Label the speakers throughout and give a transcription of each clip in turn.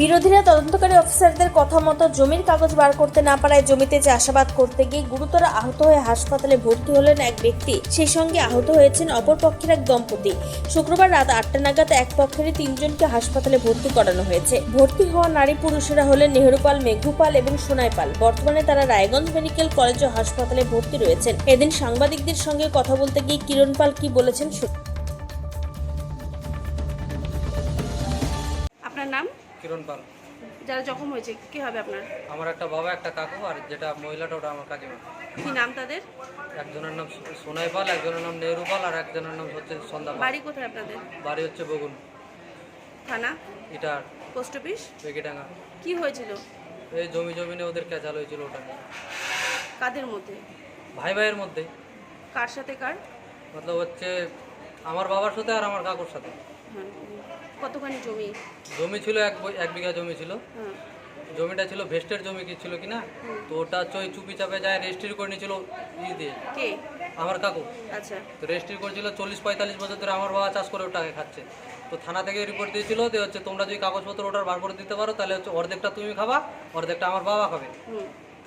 Speaker 1: বিরোধীরা তদন্তকারী অফিসারদের কথা মতো জমির কাগজ বার করতে না পারায় জমিতে চাষাবাদ করতে গিয়ে গুরুতর আহত হয়ে হাসপাতালে ভর্তি হলেন এক ব্যক্তি। সেই সঙ্গে আহত হয়েছেন অপর পক্ষের এক দম্পতি। শুক্রবার রাত আটটা নাগাদ এক পক্ষের তিনজনকে হাসপাতালে ভর্তি করানো হয়েছে। ভর্তি হওয়া নারী পুরুষেরা হলেন নেহরুপাল মেঘুপাল এবং সোনাইপাল বর্তমানে তারা রায়গঞ্জ মেডিকেল কলেজ ও হাসপাতালে ভর্তি রয়েছেন। এদিন সাংবাদিকদের সঙ্গে কথা বলতে গিয়ে কিরণ পাল কি বলেছেন
Speaker 2: আপনার নাম?
Speaker 3: কিরণ পাল।
Speaker 2: যারা জখম হয়েছে কি হবে আপনার?
Speaker 3: আমার একটা বাবা একটা কাকু আর যেটা মহিলাটা ওটা আমার কাকিমা।
Speaker 2: কি নাম তাদের?
Speaker 3: একজনের নাম সোনাই পাল একজনের নাম নেহরু পাল আর একজনের নাম হচ্ছে সন্ধ্যা পাল।
Speaker 2: বাড়ি কোথায় আপনাদের?
Speaker 3: বাড়ি হচ্ছে বগুন।
Speaker 2: থানা?
Speaker 3: ইটার
Speaker 2: পোস্ট অফিস?
Speaker 3: বেগিডাঙ্গা
Speaker 2: কি হয়েছিল?
Speaker 3: এই জমি জমি নিয়ে ওদের ক্যাচাল হয়েছিল ওটা
Speaker 2: কাদের মধ্যে?
Speaker 3: ভাই ভাইয়ের মধ্যে।
Speaker 2: কার সাথে কার?
Speaker 3: মতলব হচ্ছে আমার বাবার সাথে আর আমার কাকুর সাথে।
Speaker 2: হ্যাঁ, কতখানি জমি?
Speaker 3: জমি ছিল এক এক বিঘা জমি ছিল। জমিটা ছিল ভেস্টের জমি কি ছিল কিনা? তো ওটা ওই চুপি চাপে যায় রেজিস্ট্রি করে নিয়েছিল ই দিয়ে।
Speaker 2: কে?
Speaker 3: আমার কাকু।
Speaker 2: আচ্ছা।
Speaker 3: তো রেজিস্ট্রি করেছিল চল্লিশ পঁয়তাল্লিশ বছর ধরে আমার বাবা চাষ করে ওটাকে খাচ্ছে। তো থানা থেকে রিপোর্ট দিয়েছিল যে হচ্ছে তোমরা যদি কাগজপত্র ওটার বার করে দিতে পারো তাহলে হচ্ছে অর্ধেকটা তুমি খাবা অর্ধেকটা আমার বাবা খাবে।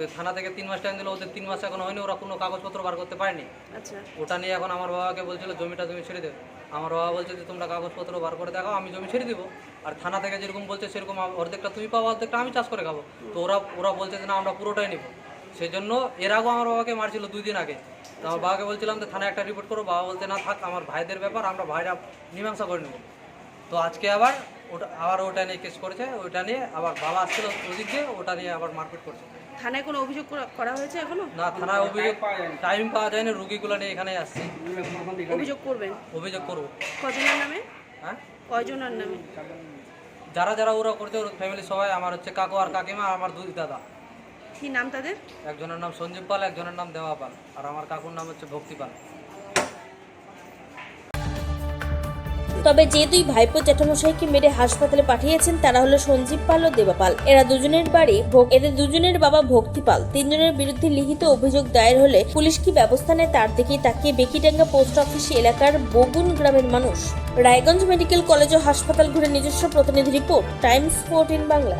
Speaker 3: তো থানা থেকে তিন মাস টাইম দিল ওদের তিন মাস এখন হয়নি ওরা কোনো কাগজপত্র বার করতে পারেনি।
Speaker 2: আচ্ছা।
Speaker 3: ওটা নিয়ে এখন আমার বাবাকে বলছিল জমিটা তুমি ছেড়ে দেবে। আমার বাবা বলছে যে তোমরা কাগজপত্র বার করে দেখাও আমি জমি ছেড়ে দিব। আর থানা থেকে যেরকম বলছে সেরকম অর্ধেকটা তুমি পাবো অর্ধেকটা আমি চাষ করে খাব। তো ওরা ওরা বলছে যে না আমরা পুরোটাই নিব। সেই জন্য এর আগেও আমার বাবাকে মারছিল দুই দিন আগে। তো আমার বাবাকে বলছিলাম যে থানায় একটা রিপোর্ট করো। বাবা বলছে না থাক আমার ভাইদের ব্যাপার আমরা ভাইরা মীমাংসা করে নেব। তো আজকে আবার ওটা আবার ওটা নিয়ে কেস করেছে ওটা নিয়ে আবার বাবা আসছিল ওদিক ওটা নিয়ে আবার মারপিট করছে।
Speaker 2: থানায় কোনো অভিযোগ করা- করা হয়েছে এখনও?
Speaker 3: না থানায় অভিযোগ টাইম পাওয়া যায় না রুগীগুলো নিয়ে এখানে আসছি।
Speaker 2: অভিযোগ করবেন?
Speaker 3: অভিযোগ করব।
Speaker 2: কজনের নামে?
Speaker 3: হ্যাঁ?
Speaker 2: কয়জনের নামে?
Speaker 3: যারা যারা ওরা করছে ওর ফ্যামিলি সবাই আমার হচ্ছে কাকু আর কাকিমা আর আমার দুই দাদা।
Speaker 2: কি নাম তাদের?
Speaker 3: একজনের নাম সঞ্জীব পাল একজনের নাম দেওয়া পাল আর আমার কাকুর নাম হচ্ছে ভক্তি পাল।
Speaker 1: তবে যে দুই ভাইপো জ্যাঠামশাইকে মেরে হাসপাতালে পাঠিয়েছেন, তারা হলো সঞ্জীব পাল ও দেবাপাল এরা দুজনের বাড়ি এদের দুজনের বাবা ভক্তি পাল। তিনজনের বিরুদ্ধে লিখিত অভিযোগ দায়ের হলে পুলিশ কি ব্যবস্থা নেয় তার দিকেই তাকিয়ে বেকিডাঙ্গা পোস্ট অফিস এলাকার বগুন গ্রামের মানুষ। রায়গঞ্জ মেডিকেল কলেজ ও হাসপাতাল ঘুরে নিজস্ব প্রতিনিধি রিপোর্ট, টাইমস ফোরটিন বাংলা।